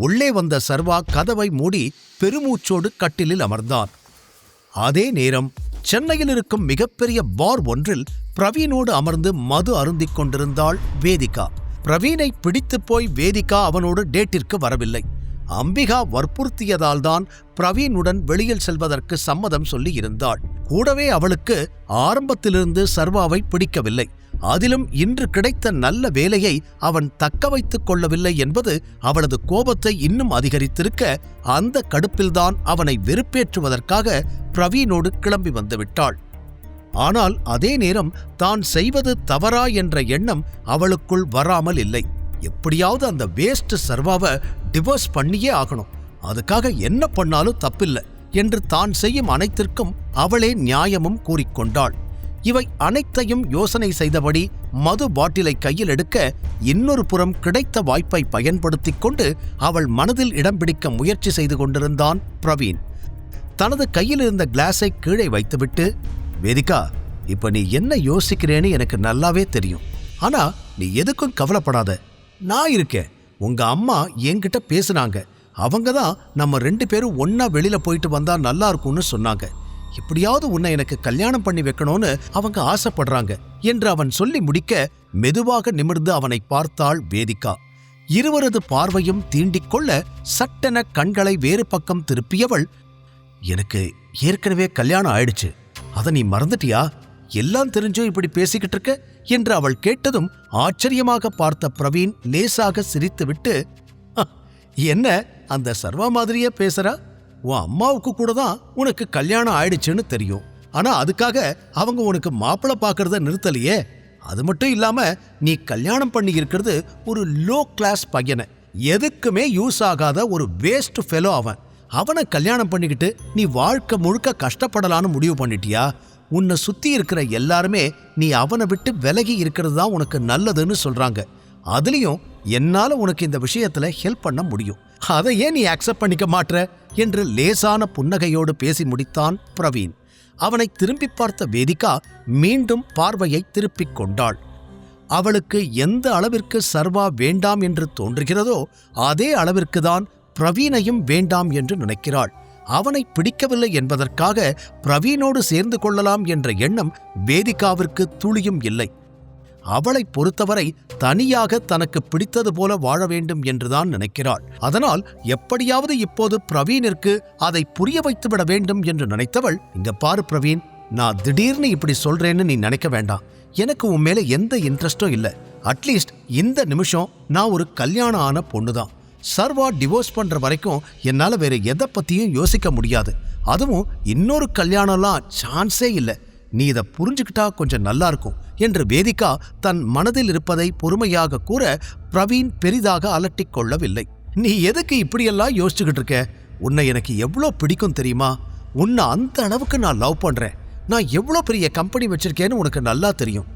உள்ளே வந்த சர்வா கதவை மூடி பெருமூச்சோடு கட்டிலில் அமர்ந்தான். அதே நேரம் சென்னையில் இருக்கும் மிகப்பெரிய பார் ஒன்றில் பிரவீனோடு அமர்ந்து மது அருந்திக் கொண்டிருந்தாள் வேதிகா. பிரவீனை பிடித்துப் போய் வேதிகா அவனோடு டேட்டிற்கு வரவில்லை. அம்பிகா வற்புறுத்தியதால் தான் பிரவீனுடன் வெளியில் செல்வதற்கு சம்மதம் சொல்லி இருந்தாள். கூடவே அவளுக்கு ஆரம்பத்திலிருந்து சர்வாவை பிடிக்கவில்லை. அதிலும் இன்று கிடைத்த நல்ல வேலையை அவன் தக்க வைத்துக் கொள்ளவில்லை என்பது அவளது கோபத்தை இன்னும் அதிகரித்திருக்க அந்த கடுப்பில்தான் அவனை வெறுப்பேற்றுவதற்காக பிரவீனோடு கிளம்பி வந்துவிட்டாள். ஆனால் அதே நேரம் தான் செய்வது தவறா என்ற எண்ணம் அவளுக்குள் வராமல் இல்லை. எப்படியாவது அந்த வேஸ்ட் சர்வாவை டிவோர்ஸ் பண்ணியே ஆகணும். அதுக்காக என்ன பண்ணாலும் தப்பில்லை என்று தான் செய்யும் அனைத்திற்கும் அவளே நியாயமும் கூறிக்கொண்டாள். இவை அனைத்தையும் யோசனை செய்தபடி மது பாட்டிலை கையில் எடுக்க இன்னொரு புறம் கிடைத்த வாய்ப்பை பயன்படுத்திக் கொண்டு அவள் மனதில் இடம் பிடிக்க முயற்சி செய்து கொண்டிருந்தான் பிரவீன். தனது கையில் இருந்த கிளாஸை கீழே வைத்துவிட்டு வேதிகா இப்ப நீ என்ன யோசிக்கிறேன்னு எனக்கு நல்லாவே தெரியும். ஆனா நீ எதுக்கும் கவலைப்படாத. நான் இருக்கேன். உங்க அம்மா என்கிட்ட பேசுனாங்க. அவங்க தான் நம்ம ரெண்டு பேரும் ஒன்னா வெளியில போயிட்டு வந்தா நல்லா இருக்கும்னு சொன்னாங்க. எப்படியாவது உன்னை எனக்கு கல்யாணம் பண்ணி வைக்கணும்னு அவங்க ஆசைப்படுறாங்க என்று அவன் சொல்லி முடிக்க மெதுவாக நிமிர்ந்து அவனை பார்த்தாள் வேதிகா. இருவரது பார்வையும் தீண்டிக் கொள்ள சட்டென கண்களை வேறு பக்கம் திருப்பியவள் எனக்கு ஏற்கனவே கல்யாணம் ஆயிடுச்சு. அதை நீ மறந்துட்டியா? எல்லாம் தெரிஞ்சும் இப்படி பேசிக்கிட்டு இருக்க? என்று அவள் கேட்டதும் ஆச்சரியமாக பார்த்த பிரவீன் லேசாக சிரித்துவிட்டு என்ன அந்த சர்வா மாதிரியே பேசுறா? உன் அம்மாவுக்கு கூட தான் உனக்கு கல்யாணம் ஆயிடுச்சுன்னு தெரியும். ஆனா அதுக்காக அவங்க உனக்கு மாப்பிள்ளை பார்க்கறத நிறுத்தலையே. அது மட்டும் இல்லாம நீ கல்யாணம் பண்ணி இருக்கிறது ஒரு லோ கிளாஸ் பையனை. எதுக்குமே யூஸ் ஆகாத ஒரு வேஸ்ட் ஃபெலோ அவன். அவனை கல்யாணம் பண்ணிக்கிட்டு நீ வாழ்க்கை முழுக்க கஷ்டப்படலான்னு முடிவு பண்ணிட்டியா? உன்னை சுத்தி இருக்கிற எல்லாருமே நீ அவனை விட்டு விலகி இருக்கிறது தான் உனக்கு நல்லதுன்னு சொல்றாங்க. அதுலயும் என்னால உனக்கு இந்த விஷயத்துல ஹெல்ப் பண்ண முடியும். அதை ஏன் நீ அக்செப்ட் பண்ணிக்க மாட்ற? என்று லேசான புன்னகையோடு பேசி முடித்தான் பிரவீன். அவனை திரும்பி பார்த்த வேதிகா மீண்டும் பார்வையை திருப்பிக் கொண்டாள். அவளுக்கு எந்த அளவிற்கு சர்வா வேண்டாம் என்று தோன்றுகிறதோ அதே அளவிற்கு தான் பிரவீனையும் வேண்டாம் என்று நினைக்கிறாள். அவனை பிடிக்கவில்லை என்பதற்காக பிரவீனோடு சேர்ந்து கொள்ளலாம் என்ற எண்ணம் வேதிகாவிற்கு துளியும் இல்லை. அவளை பொறுத்தவரை தனியாக தனக்கு பிடித்தது போல வாழ வேண்டும் என்றுதான் நினைக்கிறாள். அதனால் எப்படியாவது இப்போது பிரவீனிற்கு அதை புரிய வைத்துவிட வேண்டும் என்று நினைத்தவள் இங்க பாரு பிரவீன் நான் திடீர்னு இப்படி சொல்றேன்னு நீ நினைக்க வேண்டாம். எனக்கு உன் மேல எந்த இன்ட்ரெஸ்டும் இல்லை. அட்லீஸ்ட் இந்த நிமிஷம் நான் ஒரு கல்யாணம் ஆன பொண்ணுதான். சர்வா டிவோர்ஸ் பண்ற வரைக்கும் என்னால வேற எதை பத்தியும் யோசிக்க முடியாது. அதுவும் இன்னொரு கல்யாணம்லாம் சான்ஸே இல்லை. நீ இதை புரிஞ்சுக்கிட்டா கொஞ்சம் நல்லா இருக்கும் என்று வேதிகா தன் மனதில் இருப்பதை பொறுமையாக கூற பிரவீன் பெரிதாக அலட்டிக் கொள்ளவில்லை. நீ எதுக்கு இப்படியெல்லாம் யோசிச்சுக்கிட்டு இருக்க? உன்னை எனக்கு எவ்வளோ பிடிக்கும் தெரியுமா? உன்னை அந்த அளவுக்கு நான் லவ் பண்ணுறேன் நான் எவ்வளோ பெரிய கம்பெனி வச்சிருக்கேன்னு உனக்கு நல்லா தெரியும்.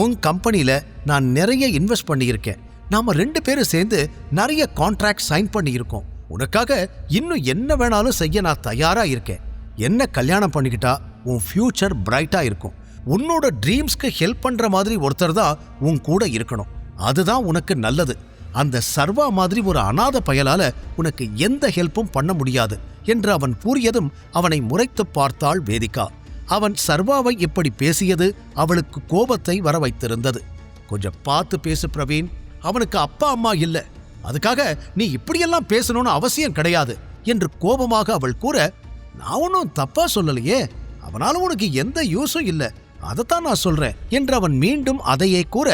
உன் கம்பெனியில் நான் நிறைய இன்வெஸ்ட் பண்ணியிருக்கேன். நாம் ரெண்டு பேரும் சேர்ந்து நிறைய கான்ட்ராக்ட் சைன் பண்ணியிருக்கோம். உனக்காக இன்னும் என்ன வேணாலும் செய்ய நான் தயாராக இருக்கேன். என்ன கல்யாணம் பண்ணிக்கிட்டா உன் ஃப்யூச்சர் பிரைட்டாக இருக்கும். உன்னோட ட்ரீம்ஸ்க்கு ஹெல்ப் பண்ணுற மாதிரி ஒருத்தர் தான் உன் கூட இருக்கணும். அதுதான் உனக்கு நல்லது. அந்த சர்வா மாதிரி ஒரு அனாதை பயலால உனக்கு எந்த ஹெல்ப்பும் பண்ண முடியாது என்று அவன் கூறியதும் அவனை முறைத்துப் பார்த்தாள் வேதிகா. அவன் சர்வாவை இப்படி பேசியது அவளுக்கு கோபத்தை வர வைத்திருந்தது கொஞ்சம் பார்த்து பேசு பிரவீன். அவனுக்கு அப்பா அம்மா இல்லை. அதுக்காக நீ இப்படியெல்லாம் பேசணும்னு அவசியம் கிடையாது என்று கோபமாக அவள் கூற நான் ஒன்றும் தப்பா சொல்லலையே. அவனால உனக்கு எந்த யூஸும் இல்லை. அதைத்தான் நான் சொல்றேன். என்று அவன் மீண்டும் அதையே கூற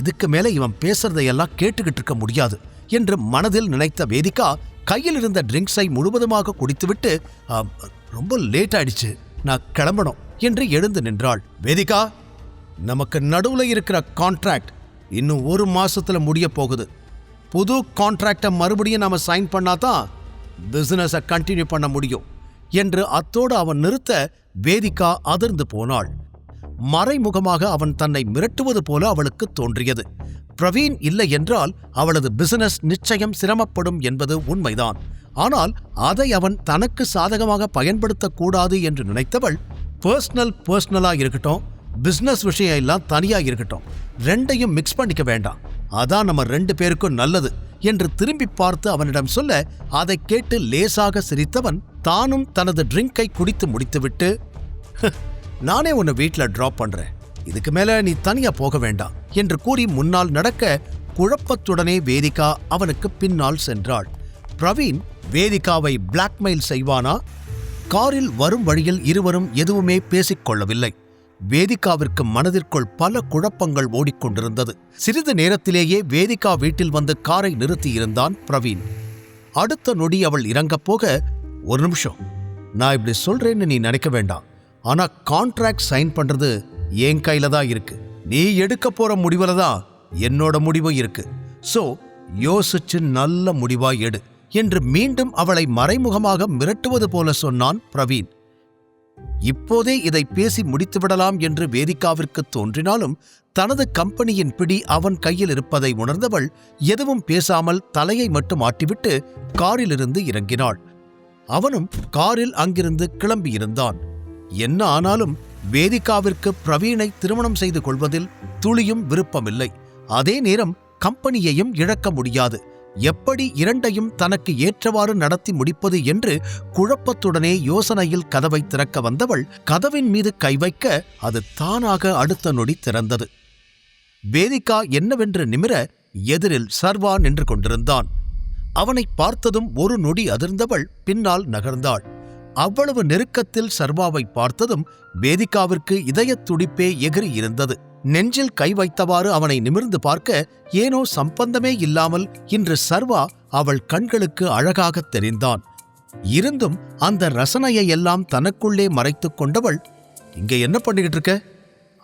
இதுக்கு மேல இவன் பேசுறதையெல்லாம் கேட்டுக்கிட்டு இருக்க முடியாது என்று மனதில் நினைத்த வேதிகா கையில் இருந்த ட்ரிங்க்ஸை முழுவதுமாக குடித்துவிட்டு ரொம்ப லேட் ஆயிடுச்சு. நான் கிளம்பணும் என்று எழுந்து நின்றாள். வேதிகா நமக்கு நடுவுல இருக்கிற கான்ட்ராக்ட் இன்னும் ஒரு மாசத்துல முடிய போகுது. புது கான்ட்ராக்டை மறுபடியும் நாம சைன் பண்ணாதான் பிசினஸை கண்டினியூ பண்ண முடியும். என்று அத்தோடு அவன் நிறுத்த வேதிகா அதிர்ந்து போனாள். மறைமுகமாக அவன் தன்னை மிரட்டுவது போல அவளுக்கு தோன்றியது. பிரவீன் இல்லை என்றால் அவளது பிசினஸ் நிச்சயம் சிரமப்படும் என்பது உண்மைதான். ஆனால் அதை அவன் தனக்கு சாதகமாக பயன்படுத்தக்கூடாது என்று நினைத்தவள் பர்சனல் பர்சனலாக இருக்கட்டும் பிஸ்னஸ் விஷயம் எல்லாம் தனியாக இருக்கட்டும் ரெண்டையும் மிக்ஸ் பண்ணிக்க வேண்டாம். அதான் நம்ம ரெண்டு பேருக்கும் நல்லது என்று திரும்பி பார்த்து அவனிடம் சொல்ல அதைக் கேட்டு லேசாக சிரித்தவன் தானும் தனது ட்ரிங்கை குடித்து முடித்துவிட்டு நானே உன்னை வீட்டில் ட்ராப் பண்ணுறேன் இதுக்கு மேலே நீ தனியாக போக வேண்டாம் என்று கூறி முன்னால் நடக்க குழப்பத்துடனே வேதிகா அவனுக்கு பின்னால் சென்றாள். பிரவீன் வேதிகாவை பிளாக்மெயில் செய்வானா? காரில் வரும் வழியில் இருவரும் எதுவுமே பேசிக் கொள்ளவில்லை. வேதிகாவிற்கு மனதிற்குள் பல குழப்பங்கள் ஓடிக்கொண்டிருந்தது. சிறிது நேரத்திலேயே வேதிகா வீட்டில் வந்து காரை நிறுத்தியிருந்தான் பிரவீன். அடுத்த நொடி அவள் இறங்கப் போக ஒரு நிமிஷம். நான் இப்படி சொல்றேன்னு நீ நினைக்க வேண்டாம். ஆனா கான்ட்ராக்ட் சைன் பண்றது என் கையில் தான் இருக்கு. நீ எடுக்க போற முடிவில் தான் என்னோட முடிவும் இருக்கு. சோ யோசிச்சு நல்ல முடிவா எடு என்று மீண்டும் அவளை மறைமுகமாக மிரட்டுவது போல சொன்னான் பிரவீன். இப்போதே இதை பேசி முடித்துவிடலாம் என்று வேதிகாவிற்கு தோன்றினாலும் தனது கம்பெனியின் பிடி அவன் கையில் இருப்பதை உணர்ந்தவள் எதுவும் பேசாமல் தலையை மட்டும் ஆட்டிவிட்டு காரிலிருந்து இறங்கினாள். அவனும் காரில் அங்கிருந்து கிளம்பியிருந்தான். என்ன ஆனாலும் வேதிகாவிற்கு பிரவீனை திருமணம் செய்து கொள்வதில் துளியும் விருப்பமில்லை. அதே நேரம் கம்பெனியையும் இழக்க முடியாது. எப்படி இரண்டையும் தனக்கு ஏற்றவாறு நடத்தி முடிப்பது என்று குழப்பத்துடனே யோசனையில் கதவை திறக்க வந்தவள் கதவின் மீது கை வைக்க அது தானாக அடுத்த நொடி திறந்தது. வேதிகா என்னவென்று நிமிர எதிரில் சர்வா நின்று கொண்டிருந்தான். அவனை பார்த்ததும் ஒரு நொடி அதிர்ந்தவள் பின்னால் நகர்ந்தாள். அவ்வளவு நெருக்கத்தில் சர்வாவை பார்த்ததும் வேதிகாவிற்கு இதயத் துடிப்பே எகிரி இருந்தது. நெஞ்சில் கை வைத்தவாறு அவனை நிமிர்ந்து பார்க்க ஏனோ சம்பந்தமே இல்லாமல் இன்று சர்வா அவள் கண்களுக்கு அழகாகத் தெரிந்தான். இருந்தும் அந்த ரசனையை எல்லாம் தனக்குள்ளே மறைத்துக் கொண்டவள் இங்க என்ன பண்ணிக்கிட்டு இருக்க?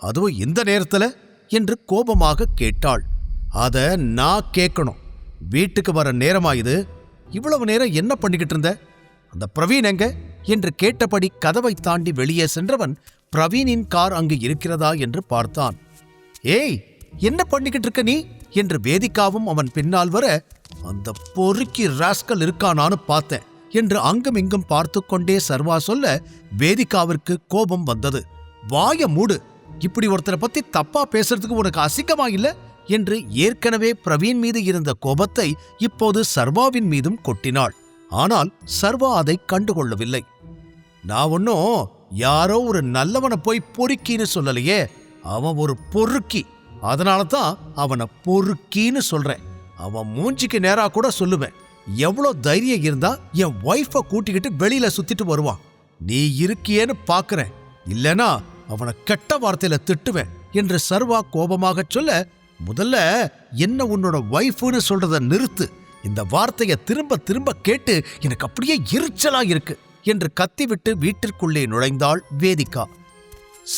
அதுவும் இந்த நேரத்துல? என்று கோபமாக கேட்டாள். அத நான் கேட்கணும் வீட்டுக்கு வர நேரமா இது இவ்வளவு நேரம் என்ன பண்ணிக்கிட்டு இருந்த? அந்த பிரவீன் எங்க? என்று கேட்டபடி கதவை தாண்டி வெளியே சென்றவன் பிரவீனின் கார் அங்கு இருக்கிறதா? என்று பார்த்தான். ஏய் என்ன பண்ணிக்கிட்டு இருக்க நீ? என்று வேதிகாவும் அவன் பின்னால் வர அந்த பொறுக்கி ராஸ்கல் இருக்கானான்னு பார்த்தேன் என்று அங்கும் இங்கும் பார்த்து கொண்டே சர்வா சொல்ல வேதிகாவிற்கு கோபம் வந்தது. வாய மூடு. இப்படி ஒருத்தரை பத்தி தப்பா பேசுறதுக்கு உனக்கு அசிங்கமா இல்லை? என்று ஏற்கனவே பிரவீன் மீது இருந்த கோபத்தை இப்போது சர்வாவின் மீதும் கொட்டினாள். ஆனால் சர்வா அதை கண்டுகொள்ளவில்லை. நான் ஒன்னும் யாரோ ஒரு நல்லவனை போய் பொறுக்கின்னு சொல்லலையே. அவன் ஒரு பொறுக்கி. அதனால தான் அவனை பொறுக்கின்னு சொல்றேன். அவன் மூஞ்சிக்கு நேரா கூட சொல்லுவேன். எவ்வளோ தைரியம் இருந்தா என் ஒய்ஃபை கூட்டிக்கிட்டு வெளியில சுத்திட்டு வருவான். நீ இருக்கியேன்னு பாக்குறேன். இல்லனா அவனை கெட்ட வார்த்தையில திட்டுவேன் என்று சர்வா கோபமாகச் சொல்ல முதல்ல என்ன உன்னோட ஒய்ஃப்னு சொல்றத நிறுத்து. இந்த வார்த்தையை திரும்ப திரும்ப கேட்டு எனக்கு அப்படியே எரிச்சலா இருக்கு என்று கத்திவிட்டு வீட்டிற்குள்ளே நுழைந்தாள் வேதிகா.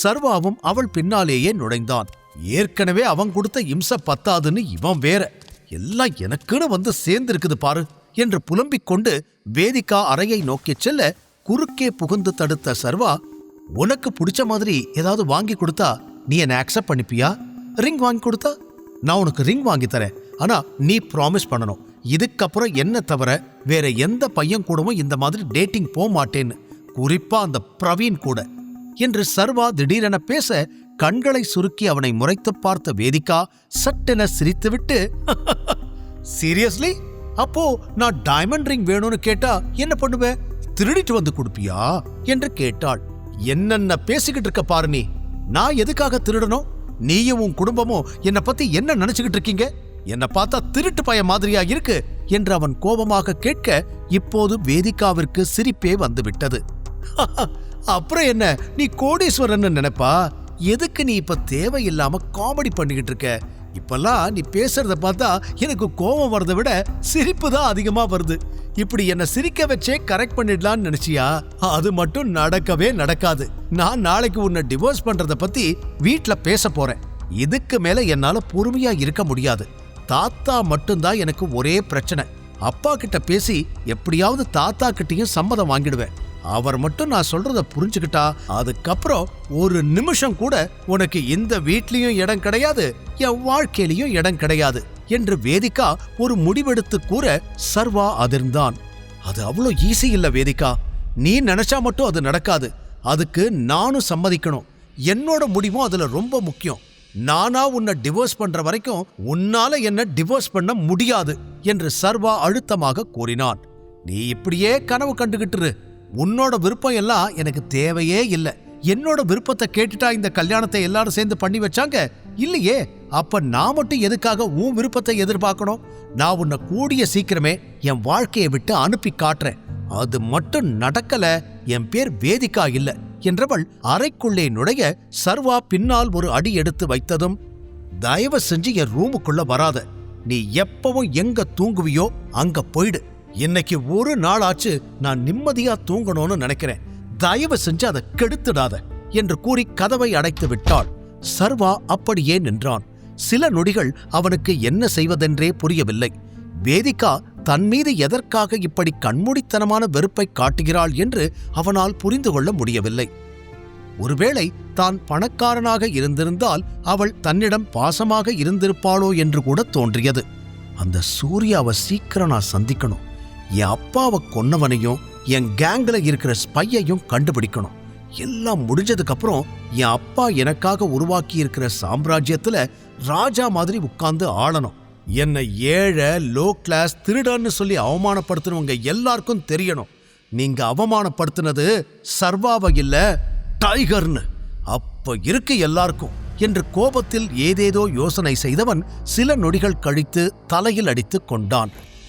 சர்வாவும் அவள் பின்னாலேயே நுழைந்தான். ஏற்கனவே அவன் கொடுத்த இம்ச பத்தாதுன்னு இவன் வேற. எல்லாம் எனக்குன்னு வந்து சேர்ந்திருக்குது பாரு என்று புலம்பிக் கொண்டு வேதிகா அறையை நோக்கிச் செல்ல குறுக்கே புகுந்து தடுத்த சர்வா உனக்கு பிடிச்ச மாதிரி ஏதாவது வாங்கி கொடுத்தா நீ என்ன அக்செப்ட் பண்ணிப்பியா? ரிங் வாங்கி கொடுத்தா? நான் உனக்கு ரிங் வாங்கி தரேன். ஆனா நீ ப்ராமிஸ் பண்ணணும். இதுக்கப்புறம் என்ன தவிர வேற எந்த பையன் கூடவும் இந்த மாதிரி டேட்டிங் போக மாட்டேன்னு. குறிப்பா அந்த பிரவீன் கூட. என்று சர்வா திடீரென பேச கண்களை சுருக்கி அவனை முறைத்துப் பார்த்த வேதிகா சட்டென சிரித்துவிட்டு சீரியஸ்லி அப்போ நான் டைமண்ட் ரிங் வேணும்னு கேட்டா என்ன பண்ணுவேன்? திருடிட்டு வந்து கொடுப்பியா? என்று கேட்டாள். என்னென்ன பேசிக்கிட்டு இருக்க பாரு நீ. நான் எதுக்காக திருடணும்? நீயும் உன் குடும்பமும் என்னை பத்தி என்ன நினைச்சுக்கிட்டு இருக்கீங்க? என்னை பார்த்தா திருட்டு பய மாதிரியா இருக்கு? என்று அவன் கோபமாக கேட்க இப்போது வேதிகாவிற்கு சிரிப்பே வந்துவிட்டது. அப்புறம் என்ன? நீ கோடீஸ்வரன் நினைப்பா? எதுக்கு நீ இப்ப தேவையில்லாம காமெடி பண்ணிக்கிட்டு இருக்க? இப்பெல்லாம் நீ பேசுறத பார்த்தா எனக்கு கோபம் வரதை விட சிரிப்பு தான் அதிகமா வருது. இப்படி என்ன சிரிக்க வச்சே கரெக்ட் பண்ணிடலாம்னு நினைச்சியா? அது மட்டும் நடக்கவே நடக்காது. நான் நாளைக்கு உன்னை டிவோர்ஸ் பண்றத பத்தி வீட்ல பேச போறேன். இதுக்கு மேல என்னால பொறுமையா இருக்க முடியாது. தாத்தா மட்டும்தான் எனக்கு ஒரே பிரச்சனை. அப்பா கிட்ட பேசி எப்படியாவது தாத்தா கிட்டயும் சம்மதம் வாங்கிடுவேன். அவர் மட்டும் நான் சொல்றத புரிஞ்சுக்கிட்டா அதுக்கப்புறம் ஒரு நிமிஷம் கூட உனக்கு இந்த வீட்லயும் இடம் கிடையாது என் வாழ்க்கையிலயும் இடம் கிடையாது என்று வேதிகா ஒரு முடிவெடுத்து கூற சர்வா அதிர்ந்தான். அது அவ்வளோ ஈஸி இல்ல வேதிகா நீ நினைச்சா மட்டும் அது நடக்காது. அதுக்கு நானும் சம்மதிக்கணும். என்னோட முடிவும் அதுல ரொம்ப முக்கியம். நானா உன்னை டிவோர்ஸ் பண்ற வரைக்கும் உன்னால என்ன டிவோர்ஸ் பண்ண முடியாது என்று சர்வா அழுத்தமாக கூறினான். நீ இப்படியே கனவு கண்டுகிட்டுரு உன்னோட விருப்பம் எல்லாம் எனக்கு தேவையே இல்லை. என்னோட விருப்பத்தை கேட்டுட்டா இந்த கல்யாணத்தை எல்லாரும் சேர்ந்து பண்ணி வச்சாங்க? இல்லையே. அப்ப நான் மட்டும் எதுக்காக உன் விருப்பத்தை எதிர்பார்க்கணும்? நான் உன்னை கூடிய சீக்கிரமே என் வாழ்க்கையை விட்டு அனுப்பி காட்டுறேன். அது மட்டும் நடக்கல. என் பேர் வேதிகா இல்ல என்றவள் அறைக்குள்ளே நுழைய சர்வா பின்னால் ஒரு அடி எடுத்து வைத்ததும் தயவு செஞ்சு என் ரூமுக்குள்ள வராத. நீ எப்பவும் எங்க தூங்குவியோ அங்க போயிடு. இன்னைக்கு ஒரு நாள் ஆச்சு நான் நிம்மதியா தூங்கணும்னு நினைக்கிறேன். தயவு செஞ்சு அதை கெடுத்துடாத என்று கூறி கதவை அடைத்து விட்டாள். சர்வா அப்படியே நின்றான். சில நொடிகள் அவனுக்கு என்ன செய்வதென்றே புரியவில்லை. வேதிகா தன் மீது எதற்காக இப்படி கண்மூடித்தனமான வெறுப்பை காட்டுகிறாள் என்று அவனால் புரிந்து கொள்ள முடியவில்லை. ஒருவேளை தான் பணக்காரனாக இருந்திருந்தால் அவள் தன்னிடம் பாசமாக இருந்திருப்பாளோ என்று கூட தோன்றியது. அந்த சூர்யாவை சீக்கிரம் நான் சந்திக்கணும். என் அப்பாவை கொன்னவனையும் என் கேங்கில் இருக்கிற ஸ்பையையும் கண்டுபிடிக்கணும். எல்லாம் முடிஞ்சதுக்கப்புறம் என் அப்பா எனக்காக உருவாக்கி இருக்கிற சாம்ராஜ்யத்தில் ராஜா மாதிரி உட்கார்ந்து ஆளணும். என்னை ஏழை லோ கிளாஸ் திருடன்னு சொல்லி அவமானப்படுத்தினவங்க எல்லாருக்கும் தெரியணும். நீங்க அவமானப்படுத்தினது சர்வாவை இல்ல டைகர்னு அப்ப இருக்கு எல்லாருக்கும். என்று கோபத்தில் ஏதேதோ யோசனை செய்தவன் சில நொடிகள் கழித்து தலையில் அடித்து கொண்டான்.